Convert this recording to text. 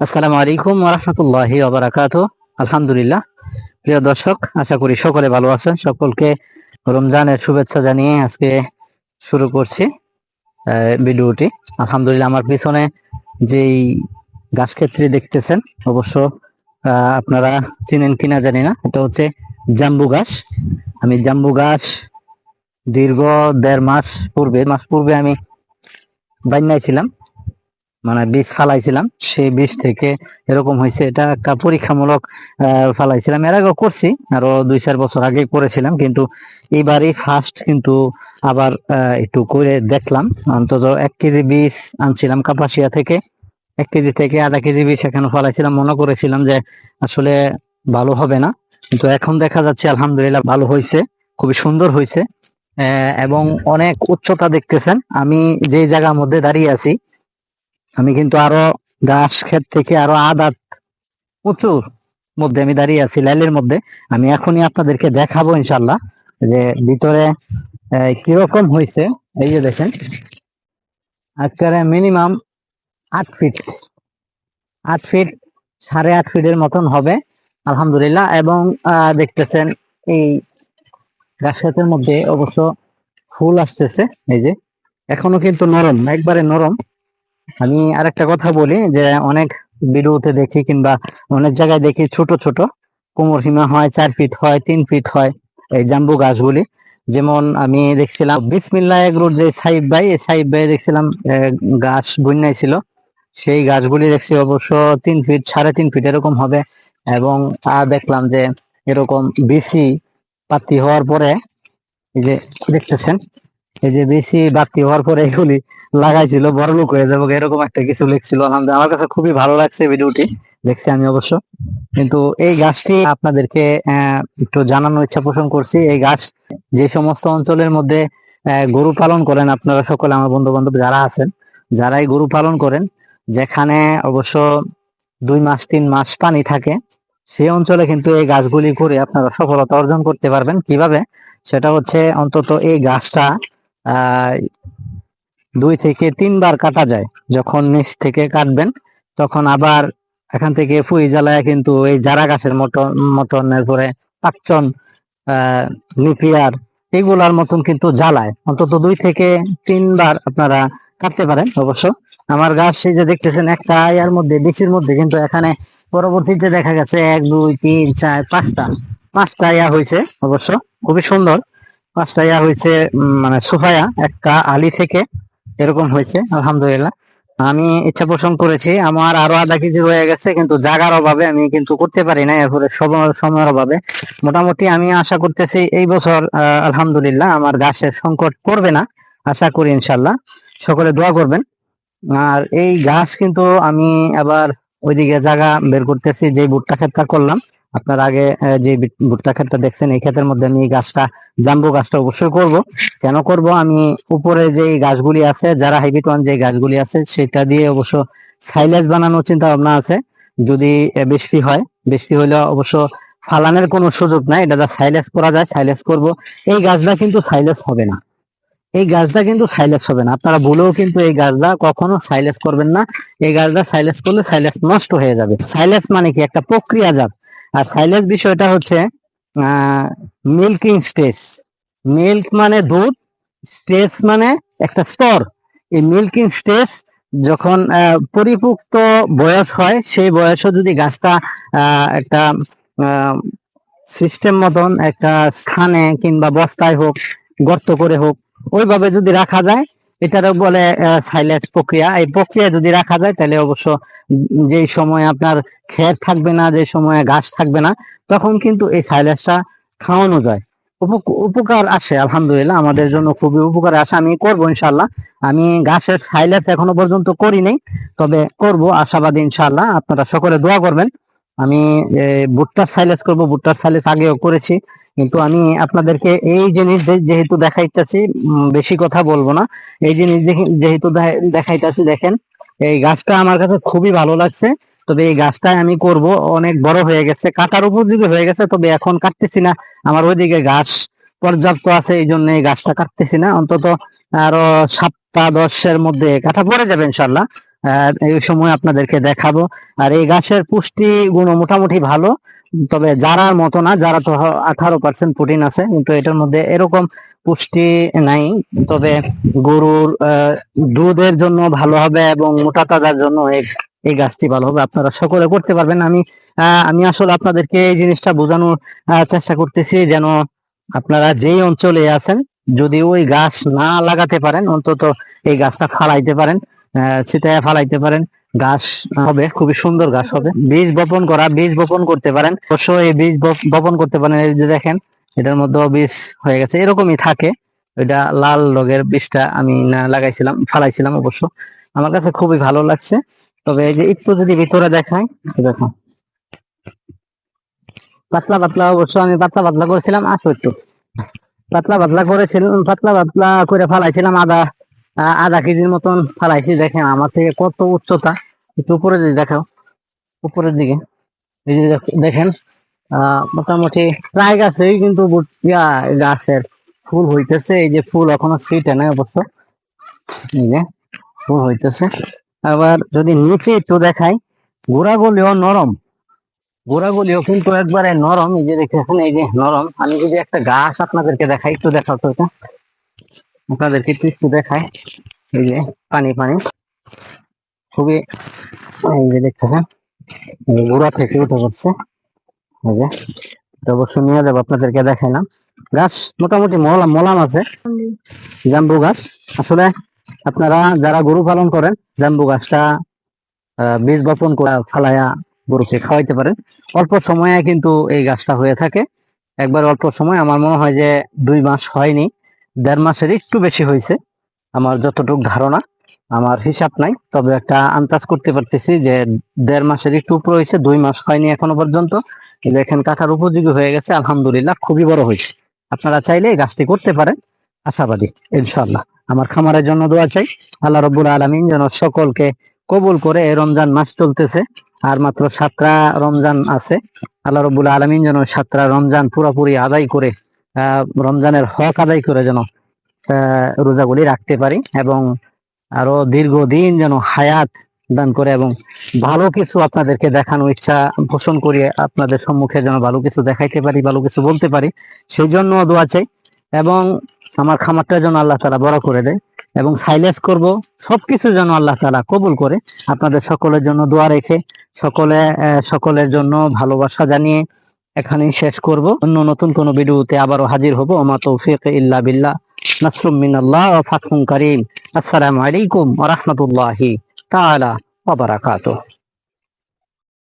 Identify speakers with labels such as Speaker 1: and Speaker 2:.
Speaker 1: আসসালামু আলাইকুম রহমতুল্লাহি ওবরাকাত। আলহামদুলিল্লাহ। প্রিয় দর্শক, আশা করি সকলে ভালো আছেন। সকলকে রমজানের শুভেচ্ছা জানিয়ে আজকে শুরু করছি ভিডিওটি। আলহামদুলিল্লাহ, আমার পিছনে যেই গাছ ক্ষেত্রে দেখতেছেন, অবশ্য আপনারা চিনেন কিনা জানি না, এটা হচ্ছে জাম্বু গাছ। আমি জাম্বু গাছ দীর্ঘ দেড় মাস পূর্বে মাস পূর্বে আমি বান্যাইছিলাম মানে বীজ ফালাইছিলাম, সেই বীজ থেকে এরকম হয়েছে। এটা একটা পরীক্ষামূলক ফালাইছিলাম। এর আগেও করছি, আরও দুই চার বছর আগে করেছিলাম, কিন্তু এবারই ফার্স্ট কিন্তু আবার একটু করে দেখলাম। অন্তত এক কেজি বীজ আনছিলাম কাপাসিয়া থেকে। এক কেজি থেকে আধা কেজি বীজ এখানে ফলাইছিলাম। মনে করেছিলাম যে আসলে ভালো হবে না, কিন্তু এখন দেখা যাচ্ছে আলহামদুলিল্লাহ ভালো হয়েছে, খুবই সুন্দর হয়েছে। এবং অনেক উচ্চতা দেখতেছেন। আমি যে জায়গার মধ্যে দাঁড়িয়ে আছি আমি কিন্তু আরও ঘাস ক্ষেত থেকে আরও আধা উঁচুর মধ্যে আমি দাঁড়িয়ে আছি লাইলের মধ্যে। আমি এখনই আপনাদেরকে দেখাবো ইনশাল্লাহ যে ভিতরে কীরকম হয়েছে। এই যে দেখেন আজকের মিনিমাম আট ফিট আট ফিট, সাড়ে আট ফিটের মতন হবে, আলহামদুলিল্লাহ। এবং দেখতেছেন এই গাছ ক্ষেতের মধ্যে অবশ্য ফুল আসতেছে, এই যে। এখনও কিন্তু নরম, একবারে নরম। আমি আর একটা কথা বলি যে অনেক ভিডিওতে দেখি কিংবা অনেক জায়গায় দেখি ছোট ছোট কোমর হিমা হয়, চার ফিট হয়, তিন ফিট হয় এই জাম্বু গাছগুলি। যেমন আমি দেখছিলাম বিসমিল্লাহ এগ্রোর যে সাইব ভাই সাইব ভাই দেখছিলাম গাছ বন্যায় ছিল। সেই গাছগুলি দেখছি অবশ্য তিন ফিট সাড়ে তিন ফিট এরকম হবে এবং আর দেখলাম যে এরকম বেশি পাতি হওয়ার পরে এই যে দেখতেছেন এই যে বেশি বাতি হওয়ার পরে এগুলি লাগাইছিল, বড় লোক হয়ে যাব, এরকম একটা কিছু লিখছিল। আলহামদুলিল্লাহ, আমার কাছে খুবই ভালো লাগছে ভিডিওটি, দেখছি আমি অবশ্য। কিন্তু এই গাছটি আপনাদেরকে একটু জানানোর ইচ্ছা পোষণ করছি। এই গাছ যে সমস্ত অঞ্চলের মধ্যে গরু পালন করেন আপনারা সকলে, আমার বন্ধু বান্ধব যারা আছেন, যারাই গরু পালন করেন, যেখানে অবশ্য দুই মাস, তিন মাস পানি থাকে, সেই অঞ্চলে কিন্তু এই গাছগুলি করে আপনারা সফলতা অর্জন করতে পারবেন। কীভাবে? সেটা হচ্ছে অন্তত এই গাছটা দুই থেকে তিনবার কাটা যায়। যখন নিচ থেকে কাটবেন, তখন আবার এখান থেকে ফুই জ্বালায় কিন্তু এই জারা গাছের মতন মতন, এরপরে পাকচন নিপিয়ার এগুলার মতন কিন্তু জ্বালায়। অন্তত দুই থেকে তিনবার আপনারা কাটতে পারেন অবশ্য। আমার গাছ সেই যে দেখতেছেন, একটা ইয়ার মধ্যে, বিচির মধ্যে কিন্তু এখানে পরবর্তীতে দেখা গেছে এক, দুই, তিন, চার, পাঁচটা। পাঁচটা ইয়া হয়েছে অবশ্য। খুবই সুন্দর। পাঁচটা ইয়া হয়েছে মানে সুফায়া, একটা আলি থেকে এরকম হয়েছে আলহামদুলিল্লাহ। আমি ইচ্ছা পোষণ করেছি, আমার আরও আধা কেজি রয়ে গেছে, কিন্তু জাগার অভাবে আমি কিন্তু করতে পারি না এরপরে সময় সময়ের অভাবে। মোটামুটি আমি আশা করতেছি এই বছর আলহামদুলিল্লাহ আমার গাছের সংকট পড়বে না, আশা করি ইনশাল্লাহ সকলে দোয়া করবেন। আর এই গাছ কিন্তু আমি আবার ওইদিকে জায়গা বের করতেছি যে ভুট্টা ক্ষেতটা করলাম। আপনার আগে যে ভুট্টা ক্ষেতটা দেখছেন, এই ক্ষেতের মধ্যে আমি গাছটা, জাম্বু গাছটা অবশ্যই করব। কেন করব? আমি উপরে যে গাছগুলি আছে, যারা হাইব্রিড ওয়ান যে গাছগুলি আছে, সেটা দিয়ে অবশ্য সাইলেজ বানানোর চিন্তা ভাবনা আছে। যদি বৃষ্টি হয়, বৃষ্টি হলে অবশ্য ফালানের কোনো সুযোগ নাই। এটা যা সাইলেজ করা যায়, সাইলেজ করব। এই গাছটা কিন্তু সাইলেজ হবে না। এই গাছটা কিন্তু সাইলেজ হবে না। আপনারা বলেও কিন্তু এই গাছটা কখনো সাইলেজ করবেন না। এই গাছটা সাইলেজ করলে সাইলেজ নষ্ট হয়ে যাবে। সাইলেজ মানে কি? একটা প্রক্রিয়া প্রক্রিয়াজাত। আর সাইলেজ বিষয়টা হচ্ছে মিল্কিং স্টেজ মিল্ক মানে দুধ স্টেজ মানে একটা স্তর। এই মিল্কিং স্টেজ যখন পরিপুক্ত বয়স হয়, সেই বয়সে যদি গাছটা একটা সিস্টেম মতন একটা স্থানে কিংবা বস্তায় হোক, গর্ত করে হোক, ওইভাবে যদি রাখা যায় এটারও বলে সাইলেজ প্রক্রিয়া। এই প্রক্রিয়া যদি রাখা যায়, তাহলে অবশ্য যেই সময় আপনার খের থাকবে না যে সময় ঘাস থাকবে না, তখন কিন্তু এই সাইলেজটা খাওয়ানো যায়। উপ- উপকার আসে, আলহামদুলিল্লাহ। আমাদের জন্য খুবই উপকার আসে। আমি করব ইনশাল্লাহ আমি ঘাসের সাইলেজ এখনও পর্যন্ত করি নাই, তবে করব, আশাবাদী ইনশাল্লাহ আপনারা সকলে দোয়া করবেন। আমি ভুট্টার সাইলেজ করব, ভুট্টার সাইলেজ আগেও করেছি। কিন্তু আমি আপনাদেরকে এই জিনিস যেহেতু দেখাইতেছি বেশি কথা বলব না। এই জিনিস যেহেতু দেখাইতেছি, দেখেন, এই গাছটা আমার কাছে খুবই ভালো লাগছে। তবে এই গাছটা আমি করব, অনেক বড় হয়ে গেছে, কাটার উপযোগী হয়ে গেছে, তবে এখন কাটতেছি না। আমার ওইদিকে গাছ পর্যাপ্ত আছে, এই জন্য এই গাছটা কাটতেছি না। অন্তত আরও সাতটা দশের মধ্যে কাটা পড়ে যাবে, ইনশাল্লাহ। এই সময় আপনাদেরকে দেখাবো। আর এই গাছের পুষ্টি গুণ মোটামুটি ভালো, তবে যারার মতো না যারা তো আঠারো পার্সেন্ট প্রোটিন আছে, কিন্তু এটার মধ্যে এরকম পুষ্টি নাই। তবে গরুর দুধের জন্য ভালো হবে এবং মোটা তাজার জন্য এই গাছটি ভালো হবে। আপনারা সকলে করতে পারবেন। আমি আমি আসলে আপনাদেরকে এই জিনিসটা বোঝানোর চেষ্টা করতেছি যেন আপনারা যেই অঞ্চলে আছেন, যদি ওই গাছ না লাগাতে পারেন, অন্তত এই গাছটা ফালাইতে পারেন। ছিটায় ফালাইতে পারেন। গাছ হবে খুবই সুন্দর গাছ হবে। বীজ বপন করা বীজ বপন করতে পারেন। অবশ্য এই বীজ বপন করতে পারেন এই যে দেখেন এটার মধ্যে বীজ হয়ে গেছে। এরকমই থাকে। এটা লাল রঙের বীজটা আমি না লাগাইছিলাম ফালাইছিলাম অবশ্য। আমার কাছে খুবই ভালো লাগছে। তবে এই যে একটু যদি ভিতরে এই দেখো। পাতলা পাতলা অবশ্য আমি পাতলা পাতলা করেছিলাম আসো একটু। পাতলা পাতলা করেছিলাম পাতলা পাতলা করে ফালাইছিলাম আধা আ- আধা কেজির মতন ফালাইছি, দেখেন আমার থেকে কত উচ্চতা। একটু উপরে যদি দেখাও। উপরের দিকে। দেখেন মোটামুটি প্রায় গাছেই কিন্তু গাছের ফুল হইতেছে। এই যে ফুল এখনও সিটে নাই অবশ্য। এই যে ফুল হইতেছে। আবার যদি নিচে একটু দেখাই, গোড়াগুলিও নরম। গোড়াগুলিও কিন্তু একবারে নরম। এই যে দেখেন, এই যে নরম। আমি যদি একটা গাছ আপনাদেরকে দেখাই, একটু দেখাও তো এটা। আপনাদেরকে একটু দেখাই এই যে, পানি পানি। খুবই, এই যে দেখতেছেন গোড়া থেকে উঠে পড়ছে এই যে অবশ্য নিয়ে যাব, আপনাদেরকে দেখাইলাম। গাছ মোটামুটি মলাম মলাম আছে। জাম্বু গাছ। আসলে আপনারা যারা গরু পালন করেন, জাম্বু গাছটা বীজ বপন করে ফালায়া গরুকে খাওয়াইতে পারেন। অল্প সময়ে কিন্তু এই গাছটা হয়ে থাকে। একবার অল্প সময়, আমার মনে হয় যে দুই মাস হয়নি। দেড় মাসের একটু বেশি হয়েছে। আমার যতটুক ধারণা, আমার হিসাব নাই, তবে একটা আন্দাজ করতে পারতেছি যে দেড় মাসের একটু উপরে হয়েছে, দুই মাস হয়নি এখনও পর্যন্ত। দেখেন কাটার উপযোগী হয়ে গেছে, আলহামদুলিল্লাহ খুবই বড় হয়েছে। আপনারা চাইলে এই গাছটি করতে পারেন, আশাবাদী ইনশাল্লাহ আমার খামারের জন্য দোয়া চাই, আল্লাহ রব্বুল আলমিন যেন সকলকে কবুল করে এই রমজান মাস চলতেছে। আর মাত্র সাতটা রমজান আছে, আল্লাহ রব্বুল আলমিন যেন সাতটা রমজান পুরোপুরি আদায় করে রমজানের হক আদায় করে যেন রোজাগুলি রাখতে পারি এবং আরও দীর্ঘদিন যেন হায়াত দান করে এবং ভালো কিছু আপনাদেরকে দেখানো ইচ্ছা পোষণ করি আপনাদের সম্মুখে যেন ভালো কিছু দেখাইতে পারি, ভালো কিছু বলতে পারি, সেই জন্য দোয়া চাই এবং আমার খামারটা যেন আল্লাহ তালা বড় করে দেয় এবং সাইলেন্স করব, সবকিছু যেন আল্লাহ তালা কবুল করে। আপনাদের সকলের জন্য দোয়া রেখে সকলে সকলের জন্য ভালোবাসা জানিয়ে এখানেই শেষ করব। অন্য নতুন কোন ভিডিওতে আবারও হাজির হব। আমার তৌফিক ইল্লা বিল্লাহ। নাসরুম মিনাল্লাহ ও ফাতহুম করিম। আসসালামু আলাইকুম ওয়া রাহমাতুল্লাহি তাআলা ওয়া বারাকাতুহু।